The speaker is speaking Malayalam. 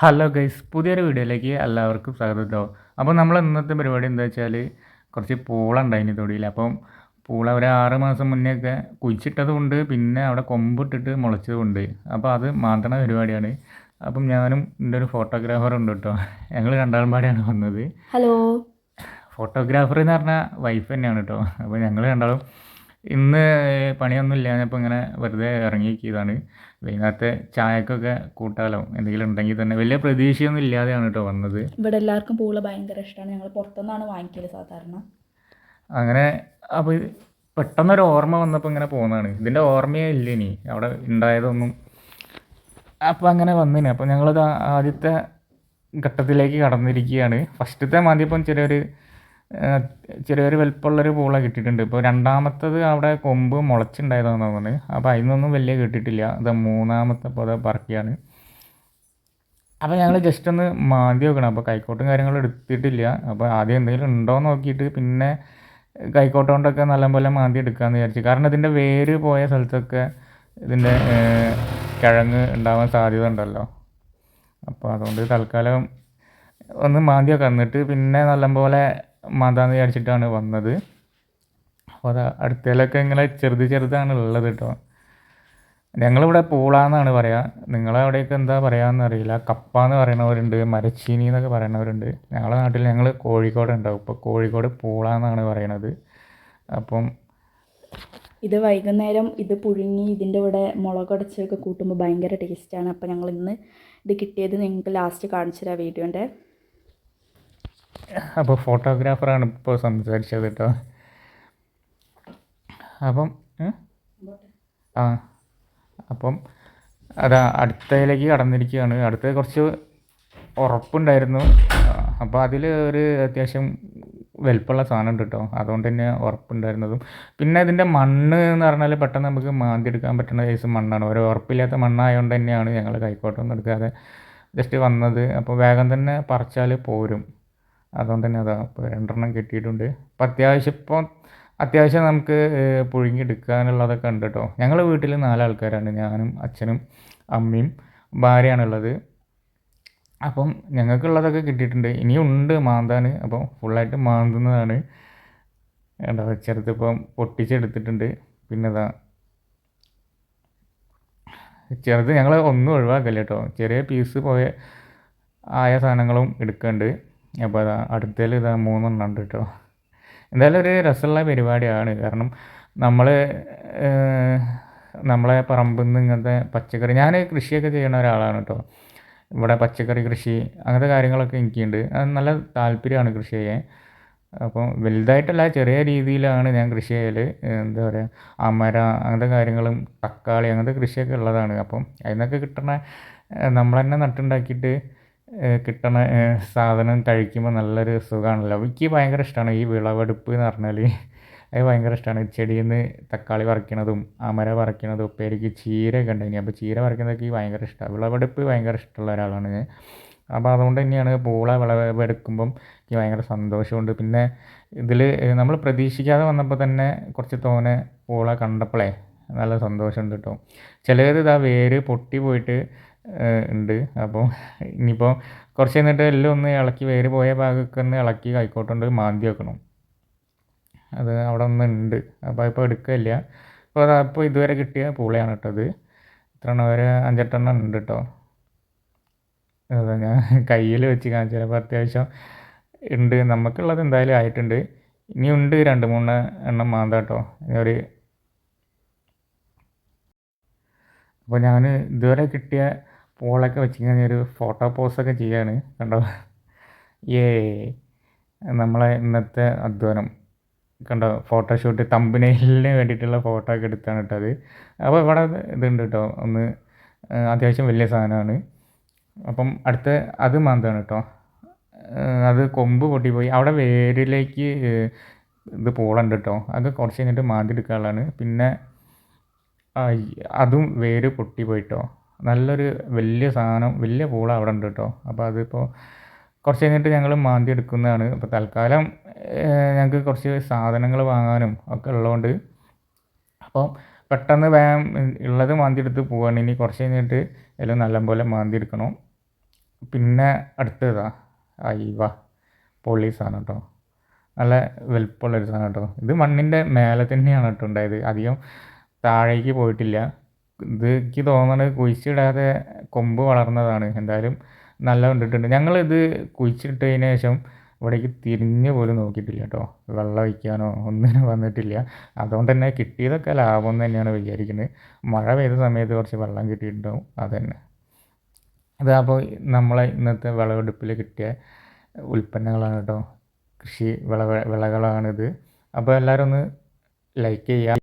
ഹലോ ഗൈസ് പുതിയൊരു വീഡിയോയിലേക്ക് എല്ലാവർക്കും സ്വാഗതം കേട്ടോ അപ്പോൾ നമ്മൾ ഇന്നത്തെ പരിപാടി എന്താ വെച്ചാൽ കുറച്ച് പൂള ഉണ്ടായിന് തൊടിയിൽ. അപ്പം പൂള ഒരു ആറ് മാസം മുന്നേ ഒക്കെ കുഴിച്ചിട്ടതുകൊണ്ട് പിന്നെ അവിടെ കൊമ്പിട്ടിട്ട് മുളച്ചതുകൊണ്ട് അപ്പോൾ അത് മാറ്റണ പരിപാടിയാണ്. അപ്പം ഞാനും എന്റെ ഒരു ഫോട്ടോഗ്രാഫർ ഉണ്ട് കേട്ടോ ഞങ്ങൾ രണ്ടാളും പാടിയാണ് വന്നത്. ഹലോ. ഫോട്ടോഗ്രാഫർ എന്ന് പറഞ്ഞാൽ വൈഫ് തന്നെയാണ് കേട്ടോ അപ്പോൾ ഞങ്ങൾ രണ്ടാളും ഇന്ന് പണിയൊന്നും ഇല്ല ഞാനിപ്പോൾ ഇങ്ങനെ വെറുതെ ഇറങ്ങിക്കിയതാണ് വൈകുന്നേരത്തെ ചായക്കൊക്കെ കൂട്ടാലോ? എന്തെങ്കിലും ഉണ്ടെങ്കിൽ തന്നെ. വലിയ പ്രതീക്ഷയൊന്നും ഇല്ലാതെയാണ് കേട്ടോ വന്നത്. ഇവിടെ എല്ലാവർക്കും പൂള ഭയങ്കര ഇഷ്ടമാണ് ഞങ്ങൾ പുറത്തുനിന്നാണ് വാങ്ങിക്കൽ സാധാരണ. അങ്ങനെ അപ്പോൾ ഇത് പെട്ടെന്നൊരു ഓർമ്മ വന്നപ്പോൾ ഇങ്ങനെ പോകുന്നതാണ് ഇതിന്റെ ഓർമ്മയേ ഇല്ല ഇനി. അവിടെ ഉണ്ടായതൊന്നും അപ്പോൾ അങ്ങനെ വന്നിന്. അപ്പോൾ ഞങ്ങളത് ആദ്യത്തെ ഘട്ടത്തിലേക്ക് കടന്നിരിക്കുകയാണ്. ഫസ്റ്റത്തെ മാതിയപ്പം ചെറിയൊരു ചെറിയൊരു വലിപ്പമുള്ളൊരു പൂള കിട്ടിയിട്ടുണ്ട്. ഇപ്പോൾ രണ്ടാമത്തത് അവിടെ കൊമ്പ് മുളച്ചുണ്ടായതാണെന്ന് തോന്നുന്നത് അപ്പോൾ അതിനൊന്നും വലിയ കിട്ടിയിട്ടില്ല. അത് മൂന്നാമത്തെ ഇപ്പോൾ അത് അപ്പോൾ ഞങ്ങൾ ജസ്റ്റ് ഒന്ന് മാന്തി നോക്കണം. അപ്പോൾ കൈക്കോട്ടും കാര്യങ്ങളും എടുത്തിട്ടില്ല. അപ്പോൾ ആദ്യം എന്തെങ്കിലും ഉണ്ടോ എന്ന് നോക്കിയിട്ട് പിന്നെ കൈക്കോട്ട് കൊണ്ടൊക്കെ നല്ലപോലെ മാന്തി എടുക്കാമെന്ന് വിചാരിച്ചു. കാരണം ഇതിന്റെ വേര് പോയ സ്ഥലത്തൊക്കെ ഇതിന്റെ കിഴങ്ങ് ഉണ്ടാവാൻ സാധ്യത ഉണ്ടല്ലോ. അപ്പോൾ അതുകൊണ്ട് തൽക്കാലം ഒന്ന് മാന്തി വെക്കാം എന്നിട്ട് പിന്നെ നല്ലപോലെ മാന്താന്ന് വിചാരിച്ചിട്ടാണ് വന്നത്. അപ്പോൾ അത് അടുത്തതിലൊക്കെ ഇങ്ങനെ ചെറുത് ചെറുതാണ് ഉള്ളത് കേട്ടോ ഞങ്ങളിവിടെ പൂളാന്നാണ് പറയുക നിങ്ങളവിടെയൊക്കെ എന്താ പറയുകയെന്ന് അറിയില്ല. കപ്പ എന്ന് പറയണവരുണ്ട് മരച്ചീനി എന്നൊക്കെ പറയണവരുണ്ട്. ഞങ്ങളുടെ നാട്ടിൽ ഞങ്ങൾ കോഴിക്കോട് ഉണ്ടാവും. ഇപ്പോൾ കോഴിക്കോട് പൂളാന്നാണ് പറയണത്. അപ്പം ഇത് വൈകുന്നേരം ഇത് പുഴുങ്ങി ഇതിന്റെ കൂടെ മുളകടച്ചൊക്കെ കൂട്ടുമ്പോൾ ഭയങ്കര ടേസ്റ്റാണ് അപ്പോൾ ഞങ്ങൾ ഇന്ന് ഇത് കിട്ടിയത് നിങ്ങൾക്ക് ലാസ്റ്റ് കാണിച്ചു തരാം വീഡിയോന്റെ. അപ്പോൾ ഫോട്ടോഗ്രാഫറാണ് ഇപ്പോൾ സംസാരിച്ചത് കേട്ടോ. അപ്പം ആ അപ്പം അതാ അടുത്തതിലേക്ക് കടന്നിരിക്കുകയാണ്. അടുത്ത കുറച്ച് ഉറപ്പുണ്ടായിരുന്നു. അപ്പോൾ അതിൽ ഒരു അത്യാവശ്യം വലിപ്പമുള്ള സാധനം ഉണ്ട് കേട്ടോ. അതുകൊണ്ട് തന്നെ ഉറപ്പുണ്ടായിരുന്നതും. പിന്നെ ഇതിന്റെ മണ്ണ് എന്ന് പറഞ്ഞാൽ പെട്ടെന്ന് നമുക്ക് മാന്തി എടുക്കാൻ പറ്റുന്ന സൈസ് മണ്ണാണ്. ഒരു ഉറപ്പില്ലാത്ത മണ്ണായതുകൊണ്ട് തന്നെയാണ് ഞങ്ങൾ കൈക്കോട്ടൊന്നും എടുക്കാതെ ജസ്റ്റ് വന്നത്. അപ്പോൾ വേഗം തന്നെ പറിച്ചാൽ പോരും. അതുകൊണ്ട് തന്നെ അതാ രണ്ടെണ്ണം കിട്ടിയിട്ടുണ്ട്. അപ്പം അത്യാവശ്യം ഇപ്പോൾ അത്യാവശ്യം നമുക്ക് പുഴുങ്ങിയെടുക്കാനുള്ളതൊക്കെ ഉണ്ട് കേട്ടോ ഞങ്ങൾ വീട്ടിൽ നാലാൾക്കാരാണ്. ഞാനും അച്ഛനും അമ്മയും ഭാര്യയാണുള്ളത്. അപ്പം ഞങ്ങൾക്കുള്ളതൊക്കെ കിട്ടിയിട്ടുണ്ട്. ഇനിയുണ്ട് മാന്താൻ അപ്പം ഫുള്ളായിട്ട് മാന്തുന്നതാണ്. എന്താ ഇപ്പം പൊട്ടിച്ചെടുത്തിട്ടുണ്ട്. പിന്നെ ഇതാ ചെറുത് ഞങ്ങൾ ഒന്നും ഒഴിവാക്കല്ല കേട്ടോ ചെറിയ പീസ് പോയ ആയ സാധനങ്ങളും എടുക്കുന്നുണ്ട് അപ്പോൾ അതാ അടുത്തതിൽ ഇതാ മൂന്നെണ്ണം ഉണ്ട് കേട്ടോ. എന്തായാലും ഒരു രസമുള്ള പരിപാടിയാണ്. കാരണം നമ്മൾ നമ്മളെ പറമ്പിൽ നിന്ന് ഇങ്ങനത്തെ പച്ചക്കറി ഞാൻ കൃഷിയൊക്കെ ചെയ്യുന്ന ഒരാളാണ് കേട്ടോ. ഇവിടെ പച്ചക്കറി കൃഷി അങ്ങനത്തെ കാര്യങ്ങളൊക്കെ എനിക്കുണ്ട്. അത് നല്ല താല്പര്യമാണ് കൃഷി ചെയ്യാൻ. അപ്പം വലുതായിട്ടല്ല ചെറിയ രീതിയിലാണ് ഞാൻ കൃഷി ചെയ്യൽ എന്താ പറയുക അമര അങ്ങനത്തെ കാര്യങ്ങളും തക്കാളി അങ്ങനത്തെ കൃഷിയൊക്കെ ഉള്ളതാണ്. അപ്പം അതിൽ നിന്നൊക്കെ കിട്ടണ നമ്മൾ തന്നെ നട്ടുണ്ടാക്കിയിട്ട് കിട്ടണ സാധനം കഴിക്കുമ്പോൾ നല്ലൊരു സുഖമാണല്ലോ എനിക്ക് ഭയങ്കര ഇഷ്ടമാണ് ഈ വിളവെടുപ്പ് എന്ന് പറഞ്ഞാൽ അത് ഭയങ്കര ഇഷ്ടമാണ് ചെടിയിൽ നിന്ന് തക്കാളി പറിക്കണതും അമര പറിക്കണതും ഉപ്പേരിക്ക് ചീരയൊക്കെ ഉണ്ടായിനി അപ്പോൾ ചീര പറിക്കുന്നതൊക്കെ ഭയങ്കര ഇഷ്ടമാണ് വിളവെടുപ്പ് ഭയങ്കര ഇഷ്ടമുള്ള ഒരാളാണ് ഞാൻ. അപ്പോൾ അതുകൊണ്ട് തന്നെയാണ് പൂള വിളവെടുക്കുമ്പം എനിക്ക് ഭയങ്കര സന്തോഷമുണ്ട്. പിന്നെ ഇതിൽ നമ്മൾ പ്രതീക്ഷിക്കാതെ വന്നപ്പോൾ തന്നെ കുറച്ച് തോനെ പൂള കണ്ടപ്പോഴേ നല്ല സന്തോഷമുണ്ട് കേട്ടോ. ചിലത് ഇതാ വേര് പൊട്ടി പോയിട്ട് ഉണ്ട്. അപ്പോൾ ഇനിയിപ്പോൾ കുറച്ച് കഴിഞ്ഞിട്ട് എല്ലാം ഒന്ന് ഇളക്കി വേര് പോയ ഭാഗമൊക്കെ ഒന്ന് ഇളക്കി കൈക്കോട്ടുണ്ട് മാന്തി വെക്കണം. അത് അവിടെ ഒന്ന് ഉണ്ട്. അപ്പോൾ ഇപ്പോൾ എടുക്കില്ല അപ്പോൾ അതാ ഇപ്പോൾ ഇതുവരെ കിട്ടിയ പൂളയാണ് കേട്ടത് ഇത്. ഇത്ര എണ്ണം ഒരു അഞ്ചെട്ടെണ്ണം ഉണ്ട് കേട്ടോ. അതെ ഞാൻ കയ്യിൽ വെച്ച് കാണിച്ചാൽ അപ്പോൾ അത്യാവശ്യം ഉണ്ട്. നമുക്കുള്ളത് എന്തായാലും ആയിട്ടുണ്ട്. ഇനി ഉണ്ട് രണ്ട് മൂന്ന് എണ്ണം മാന്ത ഇനി ഒരു അപ്പോൾ ഞാൻ ഇതുവരെ കിട്ടിയ പൂളൊക്കെ വെച്ച് കഴിഞ്ഞാൽ ഒരു ഫോട്ടോ പോസൊക്കെ ചെയ്യാണ്. കണ്ടോ? ഏ നമ്മളെ ഇന്നത്തെ അധ്വാനം. കണ്ടോ? ഫോട്ടോഷൂട്ട് തമ്പനയിലിന് വേണ്ടിയിട്ടുള്ള ഫോട്ടോ ഒക്കെ എടുത്താണ് കേട്ടോ അത്. അപ്പോൾ ഇവിടെ ഇതുണ്ട് കേട്ടോ. ഒന്ന് അത്യാവശ്യം വലിയ സാധനമാണ്. അപ്പം അടുത്ത അത് മാന്താണ് കേട്ടോ. അത് കൊമ്പ് പൊട്ടിപ്പോയി. അവിടെ വേരിലേക്ക് ഇത് പോളുണ്ട് കേട്ടോ. അത് കുറച്ച് കഴിഞ്ഞിട്ട് മാന്തി എടുക്കാനുള്ളതാണ്. പിന്നെ അതും വേര് പൊട്ടിപ്പോയിട്ടോ നല്ലൊരു വലിയ സാധനം വലിയ പൂള അവിടെ ഉണ്ട് കേട്ടോ. അപ്പോൾ അതിപ്പോൾ കുറച്ച് കഴിഞ്ഞിട്ട് ഞങ്ങൾ മാന്തി എടുക്കുന്നതാണ്. അപ്പോൾ തൽക്കാലം ഞങ്ങൾക്ക് കുറച്ച് സാധനങ്ങൾ വാങ്ങാനും ഒക്കെ ഉള്ളതുകൊണ്ട് അപ്പോൾ പെട്ടെന്ന് വേഗം ഉള്ളത് മാന്തി എടുത്ത് പോവാണ്. ഇനി കുറച്ച് കഴിഞ്ഞിട്ട് എല്ലാം നല്ലപോലെ മാന്തി എടുക്കണം. പിന്നെ അടുത്തതാ അയ്വ പൊള്ളി സാധനം കേട്ടോ. നല്ല വലുപ്പമുള്ളൊരു സാധനം കേട്ടോ. ഇത് മണ്ണിന്റെ മേലെ തന്നെയാണ് കേട്ടോ ഉണ്ടായത്. അധികം താഴേക്ക് പോയിട്ടില്ല. ഇത് എനിക്ക് തോന്നണത് കുഴിച്ചിടാതെ കൊമ്പ് വളർന്നതാണ്. എന്തായാലും നല്ല കണ്ടിട്ടുണ്ട്. ഞങ്ങളിത് കുഴിച്ചിട്ടതിന് ശേഷം ഇവിടേക്ക് തിരിഞ്ഞു പോലും നോക്കിയിട്ടില്ല കേട്ടോ. വെള്ളം ഒഴിക്കാനോ ഒന്നിനും വന്നിട്ടില്ല. അതുകൊണ്ട് തന്നെ കിട്ടിയതൊക്കെ ലാഭം തന്നെയാണ് വിചാരിക്കുന്നത്. മഴ പെയ്ത സമയത്ത് കുറച്ച് വെള്ളം കിട്ടിയിട്ടുണ്ടാവും. തന്നെ. അതപ്പോൾ നമ്മളെ ഇന്നത്തെ വിളവെടുപ്പിൽ കിട്ടിയ ഉൽപ്പന്നങ്ങളാണ് കേട്ടോ. കൃഷി വിള വിളകളാണിത്. അപ്പോൾ എല്ലാവരും ഒന്ന് ലൈക്ക് ചെയ്യുക.